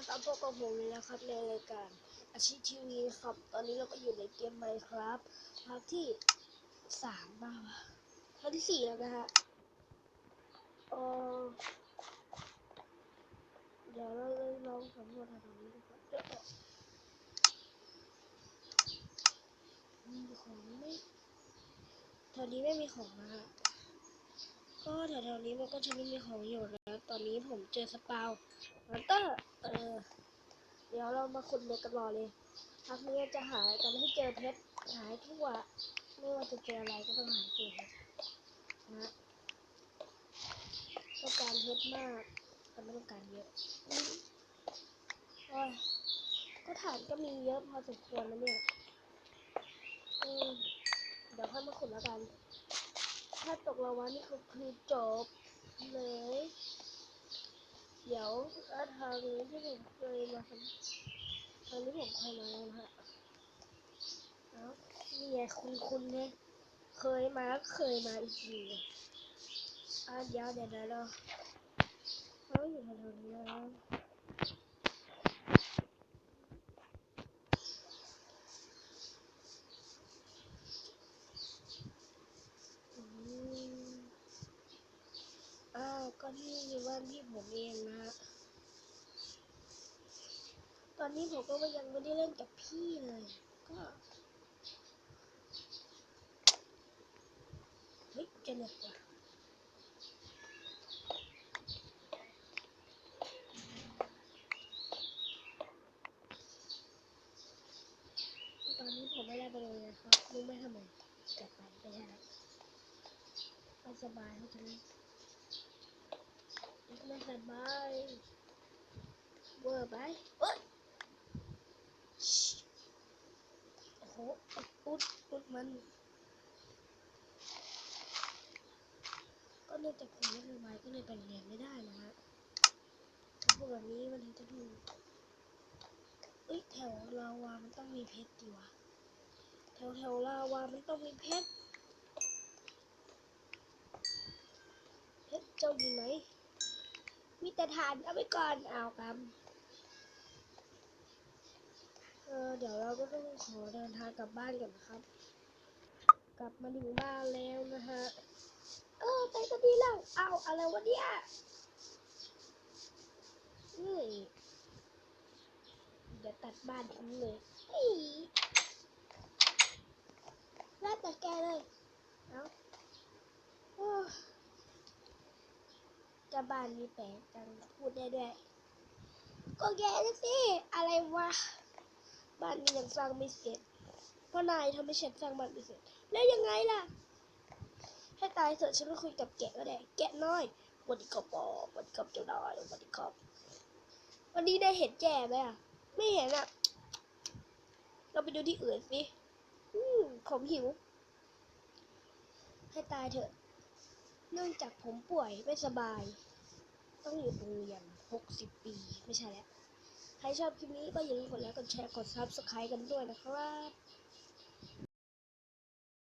นะครับพวกกับผมเลยนะครับในรายการอาชีพทีวีครับ ตอนนี้เราก็อยู่ในเกมไมครับภาคที่สามบ้างภาคที่สี่แล้วนะฮะเออเดี๋ยวเราเลยลองสำรวจแถวนี้ดูก่อนเดี๋ยวมีของไหมแถวนี้ไม่มีของนะฮะก็แถวๆนี้มันก็จะไม่มีของอยู่ ตอนนี้ผมเจอสปาวมอนเตอร์เออเดี๋ยวเรามาขุดเล็กกันรอเลยพักนี้จะหาจะไม่ให้เจอเพชรหายทั่ว ไม่ว่าจะเจออะไรก็ต้องหาเจอนะต้องการเพชรมากแต่ไม่ต้องการเยอะโอ้ยก็ฐานก็มีเยอะพอสมควรนะเนี่ยเดี๋ยวค่อยมาขุดแล้วกัน ถ้าตกลาวานี่ก็คือจบเลย เดี๋ยวและทางนี้ที่ผมเคยมาทำทางนี้ผมเคยมาแล้วนะฮะแล้วนี่ไงคุณคุณเนี่ยเคยมาแล้วเคยมาอีกทีเลยอะเดี๋ยวเดี๋ยวเดี๋ยวเราเขาอยู่แถวนี้แล้วอืมอ้าวก็นี่บ้านพี่ผมเองนะฮะตอนนี้ผมก็ยังไม่ได้เล่นกับพี่เลย ก็เฮ้ยจะเหน็บว่ะตอนนี้ผมไม่ได้ไปเลยนะครับรู้ไหมทำไมกลับไปไม่ได้ไม่สบายเขาจะเล่น ไม่สบายเวอร์ไปเอ้ยโอ้โหอุดอุดมัน ก็เนื่องจากผมไม่สบายก็เลยไปเรียนไม่ได้นะฮะพูดแบบนี้มันถึงจะถูเอ้ยแถวลาวามันต้องมีเพชรดีวะแถวแถวลาวามันต้องมีเพชร เพชรเจ้าอยู่ไหน มีแต่ฐานเอาไปก่อนเอากำเออเดี๋ยวเราก็ต้องขอเดินทางกลับบ้านก่อนนะครับ กลับมาถึงบ้านแล้วนะฮะเออไปก็ดีแล้วเอาอะไรวะเนี่ยเฮ้ยเดี๋ยวตัดบ้านทิ้งเลยเฮ้ยแล้วแต่แกเลย เอาโอ้ จะบ้านมีแปลกจังพูดได้ด้วยก็แกนะสิ อะไรวะ บ้านนี้ยังสร้างไม่เสร็จเพราะนายทำให้ฉันสร้างบ้านไม่เสร็จ แล้วยังไงล่ะ ให้ตายเถอะฉันก็คุยกับแกะก็ได้ แกะน้อย วันนี้ก็บอกวันนี้ก็เจ้านายวันนี้ครับวันนี้ได้เห็นแก่ไหมอะ ไม่เห็นอะ เราไปดูที่อื่นสิ อืมผมหิว ให้ตายเถอะ เนื่องจากผมป่วยไม่สบาย ต้องอยู่โรงเรียนหกสิบปี ไม่ใช่แล้ว ใครชอบคลิปนี้ก็อย่าลืมกดไลค์ กดแชร์ กด subscribe กันด้วยนะครับ